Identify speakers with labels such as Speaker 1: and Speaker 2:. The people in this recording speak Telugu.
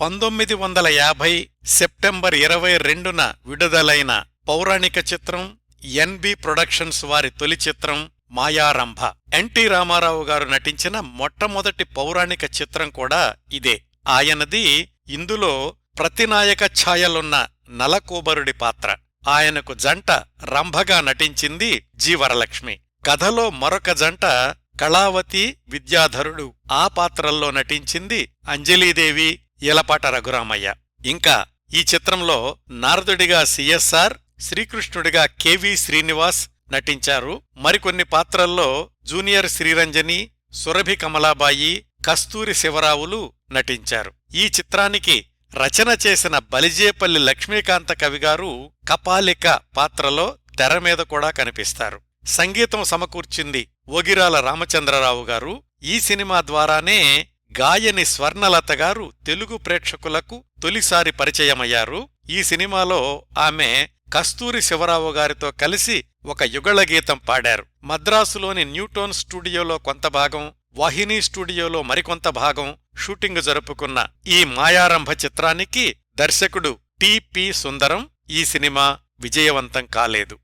Speaker 1: పంతొమ్మిది వందల యాభై సెప్టెంబర్ ఇరవై రెండున విడుదలైన పౌరాణిక చిత్రం ఎన్బి ప్రొడక్షన్స్ వారి తొలి చిత్రం మాయారంభ. ఎన్టీ రామారావు గారు నటించిన మొట్టమొదటి పౌరాణిక చిత్రం కూడా ఇదే. ఆయనది ఇందులో ప్రతినాయక ఛాయలున్న నలకూబరుడి పాత్ర. ఆయనకు జంట రంభగా నటించింది జీవరలక్ష్మి. కథలో మరొక జంట కళావతి విద్యాధరుడు ఆ పాత్రల్లో నటించింది అంజలీదేవి ఇలపాట రఘురామయ్య. ఇంకా ఈ చిత్రంలో నారదుడిగా సిఎస్ఆర్ శ్రీకృష్ణుడిగా కెవి శ్రీనివాస్ నటించారు. మరికొన్ని పాత్రల్లో జూనియర్ శ్రీరంజని సురభి కమలాబాయి కస్తూరి శివరావులు నటించారు. ఈ చిత్రానికి రచన చేసిన బలిజేపల్లి లక్ష్మీకాంత కవిగారు కపాలిక పాత్రలో తెర మీద కూడా కనిపిస్తారు. సంగీతం సమకూర్చింది ఓగిరాల రామచంద్రరావు గారు. ఈ సినిమా ద్వారానే గాయని స్వర్ణలత గారు తెలుగు ప్రేక్షకులకు తొలిసారి పరిచయమయ్యారు. ఈ సినిమాలో ఆమె కస్తూరి శివరావు గారితో కలిసి ఒక యుగళ గీతం పాడారు. మద్రాసులోని న్యూటోన్ స్టూడియోలో కొంత భాగం వాహిని స్టూడియోలో మరికొంత భాగం షూటింగ్ జరుపుకున్న ఈ మాయారంభ చిత్రానికి దర్శకుడు టిపి సుందరం ఈ సినిమా విజయవంతం కాలేదు.